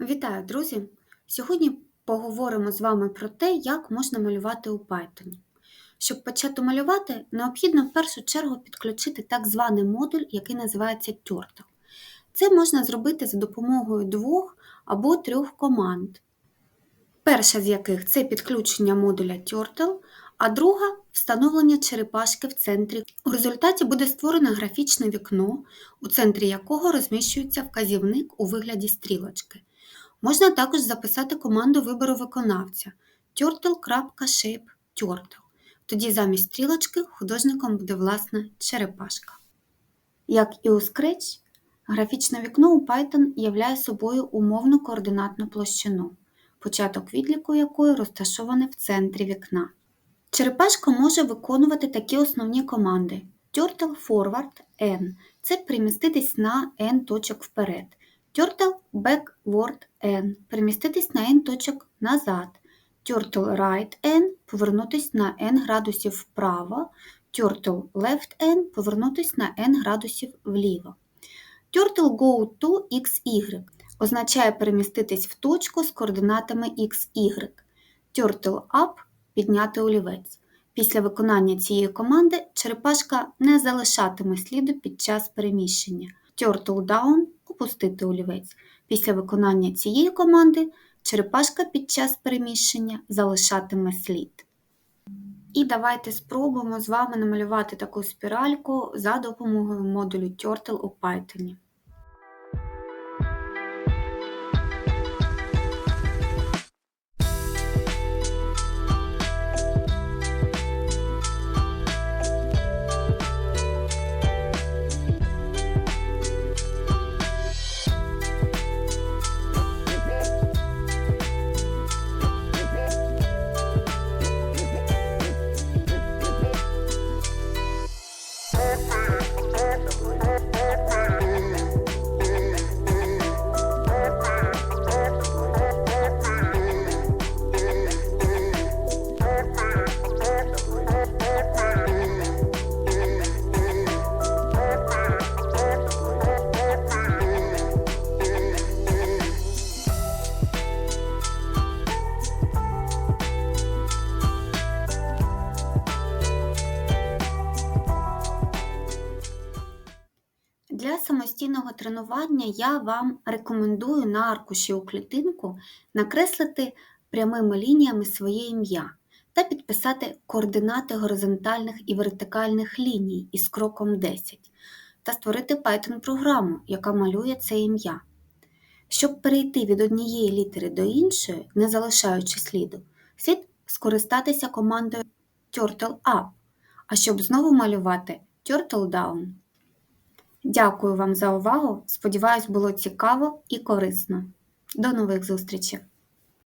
Вітаю, друзі! Сьогодні поговоримо з вами про те, як можна малювати у Python. Щоб почати малювати, необхідно в першу чергу підключити так званий модуль, який називається Turtle. Це можна зробити за допомогою двох або трьох команд. Перша з яких це підключення модуля Turtle, а друга встановлення черепашки в центрі. У результаті буде створено графічне вікно, у центрі якого розміщується вказівник у вигляді стрілочки. Можна також записати команду вибору виконавця turtle.shape.turtle. Тоді замість стрілочки художником буде власна черепашка. Як і у Scratch, графічне вікно у Python являє собою умовну координатну площину, початок відліку якої розташований в центрі вікна. Черепашка може виконувати такі основні команди: Turtle Forward N це переміститись на N точок вперед. Turtle Backward N переміститись на N точок назад. Turtle Right N повернутись на N градусів вправо. Turtle Left N повернутись на N градусів вліво. Turtle Go to XY означає переміститись в точку з координатами XY. Turtle Up підняти олівець. Після виконання цієї команди черепашка не залишатиме сліду під час переміщення. Turtle Down опустити олівець. Після виконання цієї команди черепашка під час переміщення залишатиме слід. І давайте спробуємо з вами намалювати таку спіральку за допомогою модулю Turtle у Python. Для самостійного тренування я вам рекомендую на аркуші у клітинку накреслити прямими лініями своє ім'я та підписати координати горизонтальних і вертикальних ліній із кроком 10 та створити Python-програму, яка малює це ім'я. Щоб перейти від однієї літери до іншої, не залишаючи сліду, слід скористатися командою Turtle Up, а щоб знову малювати Turtle Down. Дякую вам за увагу. Сподіваюсь, було цікаво і корисно. До нових зустрічей!